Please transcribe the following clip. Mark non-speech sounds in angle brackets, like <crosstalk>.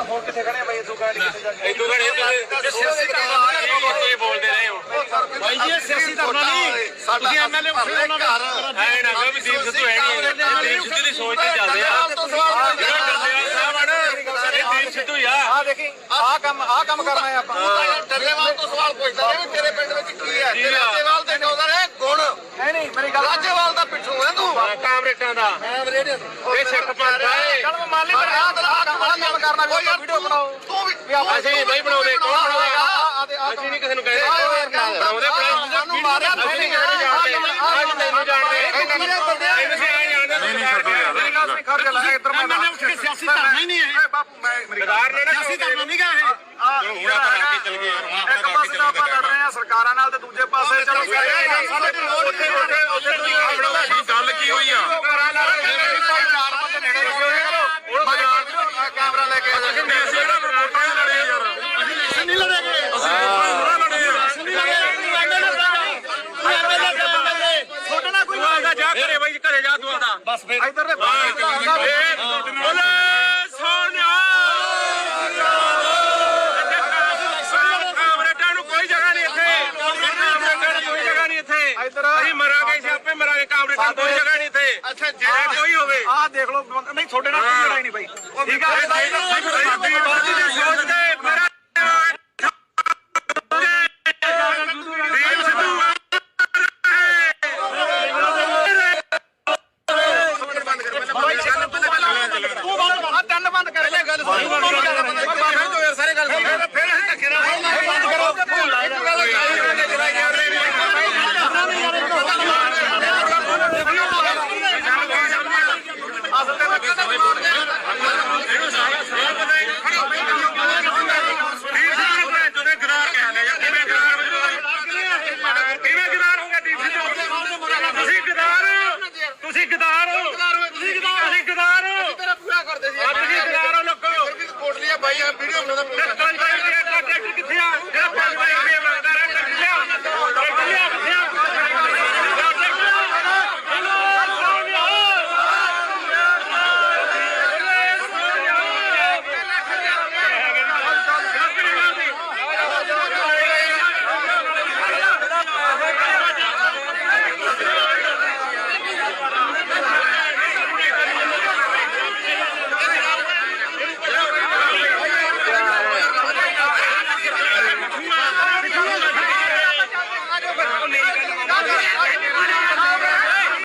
ਹੁਣ ਕਿੱਥੇ ਖੜੇ ਆ ਬਾਈ? ਇਦੋਂ ਗਾੜੀ ਕਿੱਥੇ ਜਾ ਕੇ ਇਦੋਂ ਘੜੇ ਤੁਸੀਂ ਸਿਆਸੀ ਤੁਸੀਂ ਬੋਲਦੇ ਰਹੇ ਹੋ। ਬਾਈ ਜੀ ਸਿਆਸੀ ਧਰਨਾ ਨਹੀਂ। ਤੁਸੀਂ ਐਮਐਲਏ ਉੱਥੇ ਉਹਨਾਂ ਦਾ ਐ ਨਾ ਵੀ ਦੀਪ ਸਿੱਧੂ ਹੈ ਨਹੀਂ ਦੀਪ ਸਿੱਧੂ ਦੀ ਸੋਚ ਤੇ ਚੱਲਦੇ ਆ ਜਿਹੜਾ ਡੱਲੇਵਾਲ ਸਾਹਿਬ ਆ ਇਹ ਦੀਪ ਸਿੱਧੂ ਹੀ ਆ। ਆ ਦੇਖੀ ਆ ਕੰਮ ਆ ਕੰਮ ਕਰਨਾ ਹੈ ਆਪਾਂ। ਡੱਲੇਵਾਲ ਤੋਂ ਸਵਾਲ ਪੁੱਛਦਾ ਵੀ ਤੇਰੇ ਪਿੰਡ ਵਿੱਚ ਕੀ ਹੈ? ਤੇਰੇ ਆ? ਰਾਜੇਵਾਲ ਦੇ ਕਹਿੰਦਾ ਰਿਹਾ ਗੁਣ। ਹੈ ਨਹੀਂ ਮੇਰੀ ਗੱਲ ਰਾਜੇਵਾਲ ਦਾ ਪਿੱਛੋਂ ਹੈ ਤੂੰ। ਕਾਮਰੇਟਾਂ ਦਾ। ਇਹ ਸਿੱਖ ਪੰਥ ਆ ਇਹ। ਚਲ ਮੈਂ ਮੰਨ ਲਈ ਪਰ ਆਹ ਆਹ ਕੰਮ ਆਹ ਕੰਮ ਕਰਨਾ ਵੀ ਆਪਾਂ ਵੀਡੀਓ ਬਣਾਓ। ਤੂੰ ਵੀ ਵੀ ਆਪਾਂ ਅਸੀਂ ਨਹੀਂ ਬਣਾਉਂਦੇ ਕੌਣ ਬਣਾਏਗਾ ਆ ਤੇ ਆ ਅਸੀਂ ਨਹੀਂ ਕਿਸੇ ਨੂੰ ਕਹਿੰਦੇ। ਬਣਾਉਂਦੇ ਸਾਨੂੰ ਮਾਰਿਆ ਅਸੀਂ ਨਹੀਂ ਕਿਸੇ ਨੂੰ ਜਾਣਦੇ ਅੱਜ ਤੈਨੂੰ ਜਾਣਦੇ ਇਹਨੂੰ ਸੀ ਆਏ ਜਾਣਦੇ ਨਹੀਂ ਨਹੀਂ ਮੇਰੀ ਗੱਲ ਸੁਣ ਖੜ ਜਾ ਇੱਧਰ ਮੈਂ ਐਮਐਲਏ ਉੱਠ ਕੇ ਸਿਆਸੀ ਧਰਨਾ ਹੀ ਨਹੀਂ ਹੈ। ਬਾਪੂ ਮੈਂ ਮੇਰੀ ਗੱਲ ਗਦਾਰ ਨੇ ਨਾ ਸਿਆਸੀ ਧਰਨਾ ਨਹੀਂ ਗਾ ਇਹ। ਆ ਹੁਣ ਆਪਾਂ ਕਰਕੇ ਚੱਲ ਗਏ ਇੱਕ ਪਾਸੇ ਤਾਂ ਆਪਾਂ ਲੜ ਰਹੇ ਆ ਸਰਕਾਰਾਂ ਨਾਲ ਤੇ ਦੂਜੇ ਪਾਸੇ ਚਲੋ ਸਾਡੇ ਉੱਥੇ ਉੱਥੇ ਉੱਥੇ ਤੁਸੀਂ ਆ ਬਣਾਓ ਗੱਲ ਕੀ ਹੋਈ ਆ ਚਾਰ ਬੰਦੇ ਨੇੜੇ ਲੱਗੇ ਹੋਏ ਕਰੋ ਕੈਮਰਾ ਲੈ ਕੇ ਅਸੀਂ ਕਿਹੜਾ ਵੋਟਾਂ ਹੀ ਲੜੇ ਯਾਰ ਇਲੈਕਸ਼ਨ ਨਹੀਂ ਲੜੇਗੇ ਅਸੀਂ ਵੋਟਾਂ ਲੜੇ ਆ ਤੁਹਾਡੇ ਨਾਲ ਕੋਈ ਤੂੰ ਆਦਾ ਜਾ ਘਰੇ ਬਾਈ ਘਰੇ ਜਾ ਤੂੰ ਆਦਾ ਬਸ ਫਿਰ ਇੱਧਰ ਦੇ ਬੋਲੇ ਸੋਨਿਆ ਨੂੰ ਕੋਈ ਨਹੀਂ ਨੂੰ ਕੋਈ ਨਹੀਂ ਇੱਧਰ ਅਸੀਂ ਮਰਾਂਗੇ ਅਸੀਂ ਆਪੇ ਮਰਾਂਗੇ ਕਾਮਰੇਟਾਂ ਨੂੰ ਕੋਈ ਜਗ੍ਹਾ ਨਹੀਂ ਇੱਥੇ ਅੱਛਾ ਜੇ ਕੋਈ ਹੋਵੇ ਆਹ ਦੇਖ ਲਓ ਨਹੀਂ ਤੁਹਾਡੇ ਨਾਲ ਕੋਈ ਲੜਾਈ ਨਹੀਂ ਬਾਈ ਠੀਕ ਆ ਸਾਡੀ ਬਾਜੀ ਦੀ Thank <laughs> you.